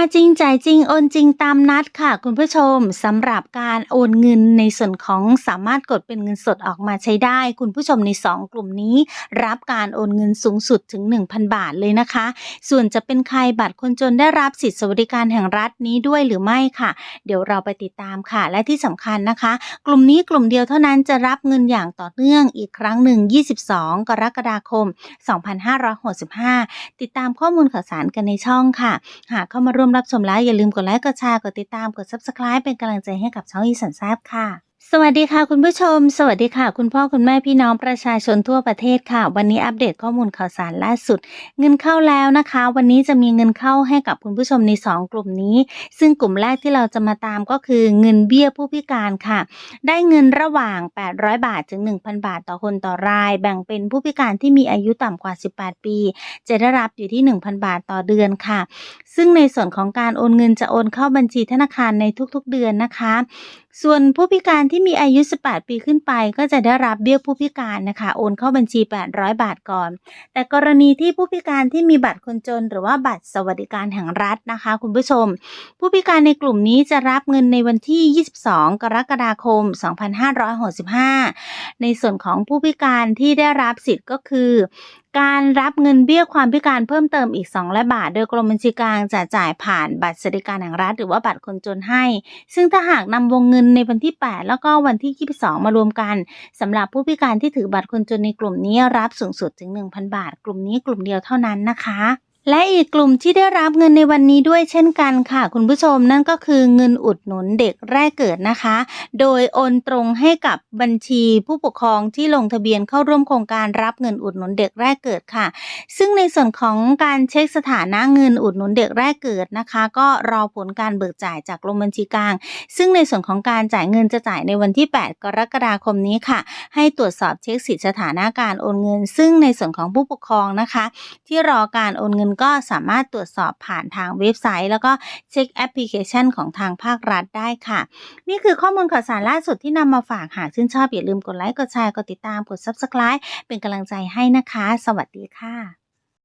าจริงจ่ายจริงโอนจริงตามนัดค่ะคุณผู้ชมสำหรับการโอนเงินในส่วนของสามารถกดเป็นเงินสดออกมาใช้ได้ คุณผู้ชมใน 2 กลุ่มนี้ รับการโอนเงินสูงสุดถึง 1,000 บาทเลยนะคะ ส่วนจะเป็นใครบัตรคนจนได้รับสิทธิสวัสดิการแห่งรัฐนี้ด้วยหรือไม่ค่ะ เดี๋ยวเราไปติดตามค่ะ และที่สำคัญนะคะ กลุ่มนี้กลุ่มเดียวเท่านั้นจะรับเงินอย่างต่อเนื่องอีกครั้งหนึ่ง 22 กรกฎาคม 2565 ติดตามข้อมูลข่าวสารกันในช่องค่ะ หากเข้ามาร่วมรับชมแล้วอย่าลืมกดไลค์กดแชร์กดติดตามกด subscribe เป็นกำลังใจให้กับช่องอีสันทราบค่ะ สวัสดีค่ะคุณผู้ชม สวัสดีค่ะ คุณพ่อคุณแม่พี่น้องประชาชนทั่วประเทศค่ะ วันนี้อัปเดตข้อมูลข่าวสารล่าสุด เงินเข้าแล้วนะคะ วันนี้จะมีเงินเข้าให้กับคุณผู้ชมใน 2 กลุ่มนี้ ซึ่งกลุ่มแรกที่เราจะมาตามก็คือเงินเบี้ยผู้พิการค่ะ ได้เงินระหว่าง 800 บาทถึง 1,000 บาทต่อคนต่อราย แบ่งเป็นผู้พิการที่มีอายุต่ำกว่า 18 ปี จะได้รับอยู่ที่ 1,000 บาทต่อเดือนค่ะ ซึ่งในส่วนของการโอนเงินจะโอนเข้าบัญชีธนาคารในทุกๆ เดือนนะคะส่วนผู้พิการที่มีอายุ 18 ปีขึ้นไป ก็จะได้รับเบี้ยผู้พิการนะคะ โอนเข้าบัญชี 800 บาทก่อน แต่กรณีที่ผู้พิการที่มีบัตรคนจน หรือว่าบัตรสวัสดิการแห่งรัฐนะคะ คุณผู้ชม ผู้พิการในกลุ่มนี้จะรับเงินในวันที่ 22 กรกฎาคม 2565 ในส่วนของผู้พิการที่ได้รับสิทธิ์ก็คือการรับเงินเบี้ยความพิการเพิ่มเติมอีก2และบาท โดยกรมบัญชีกลางจะจ่ายผ่านบัตรสวัสดิการแห่งรัฐหรือว่าบัตรคนจนให้ ซึ่งถ้าหากนำวงเงินในวันที่ 8 แล้วก็วันที่ 22 มารวมกันสำหรับผู้พิการที่ถือบัตรคนจนในกลุ่มนี้รับสูงสุดถึง 1,000 บาท กลุ่มนี้กลุ่มเดียวเท่านั้นนะคะ และอีกกลุ่มที่ได้รับเงินในวันนี้ด้วยเช่นกันค่ะ คุณผู้ชมนั่นก็คือเงินอุดหนุนเด็กแรกเกิดนะคะ โดยโอนตรงให้กับบัญชีผู้ปกครองที่ลงทะเบียนเข้าร่วมโครงการรับเงินอุดหนุนเด็กแรกเกิดค่ะ ซึ่งในส่วนของการเช็คสถานะเงินอุดหนุนเด็กแรกเกิดนะคะ ก็รอผลการเบิกจ่ายจากกรมบัญชีกลาง ซึ่งในส่วนของการจ่ายเงินจะจ่ายในวันที่ 8 กรกฎาคมนี้ค่ะ ให้ตรวจสอบเช็คสิทธิสถานะการโอนเงิน ซึ่งในส่วนของผู้ปกครองนะคะ ที่รอการโอนเงินก็สามารถตรวจสอบผ่านทางเว็บไซต์ แล้วก็เช็คแอปพลิเคชันของทางภาครัฐได้ค่ะ นี่คือข้อมูลข่าวสารล่าสุดที่นำมาฝากหากชื่นชอบอย่าลืมกดไลค์กดแชร์กดติดตามกด subscribe เป็นกำลังใจให้นะคะ สวัสดีค่ะ